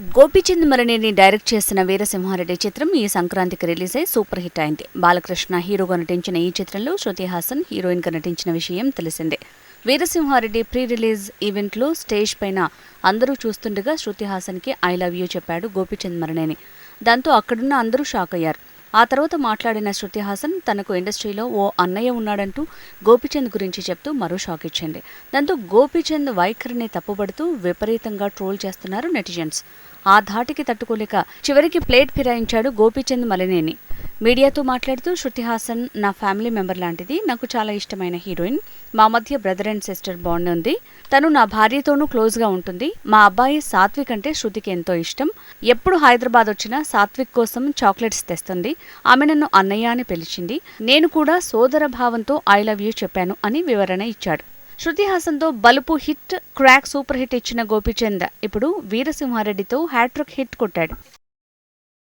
Gopichand మరణిని direct చేసిన వీరసింహారెడ్డి చిత్రం ఈ సంక్రాంతికి రిలీజ్ అయి సూపర్ హిట్ అయింది. బాలకృష్ణ హీరోగా నటించిన ఈ చిత్రంలో శృతి హాసన్ హీరోయిన్గా నటించిన విషయం తెలిసిందే. వీరసింహారెడ్డి ప్రీ రిలీజ్ ఈవెంట్లో స్టేజ్ పైన అందరూ చూస్తుండగా శృతి హాసన్కి ఐ లవ్ యూ చెప్పాడు గోపీచంద్ మరణిని. దాంతో అక్కడున్న అందరూ షాక్ అయ్యారు. ఆ తర్వాత మాట్లాడిన శృతి హాసన్ తనకు ఇండస్ట్రీలో ఓ అన్నయ్య ఉన్నాడంటూ గోపీచంద్ గురించి చెప్తూ మరో షాక్ ఇచ్చింది. దాంతో గోపీచంద్ వైఖరిని తప్పుపడుతూ విపరీతంగా ట్రోల్ చేస్తున్నారు నెటిజన్స్. ఆ ధాటికి తట్టుకోలేక చివరికి ప్లేట్ ఫిరాయించాడు గోపీచంద్ మలినేని. మీడియాతో మాట్లాడుతూ శృతి హాసన్ నా ఫ్యామిలీ మెంబర్ లాంటిది. నాకు చాలా ఇష్టమైన హీరోయిన్. మా మధ్య బ్రదర్ అండ్ సిస్టర్ బాండ్ ఉంది. తను నా భార్యతోనూ క్లోజ్గా ఉంటుంది. మా అబ్బాయి సాత్విక్ అంటే శృతికి ఎంతో ఇష్టం. ఎప్పుడు హైదరాబాద్ వచ్చినా సాత్విక్ కోసం చాక్లెట్స్ తెస్తుంది. ఆమె నన్ను అన్నయ్య అని పిలిచింది. నేను కూడా సోదర భావంతో ఐ లవ్ యూ చెప్పాను అని వివరణ ఇచ్చాడు. శృతి హాసన్తో బలుపు హిట్ క్రాక్ సూపర్ హిట్ ఇచ్చిన గోపీచంద్ ఇప్పుడు వీరసింహారెడ్డితో హ్యాట్రిక్ హిట్ కొట్టాడు.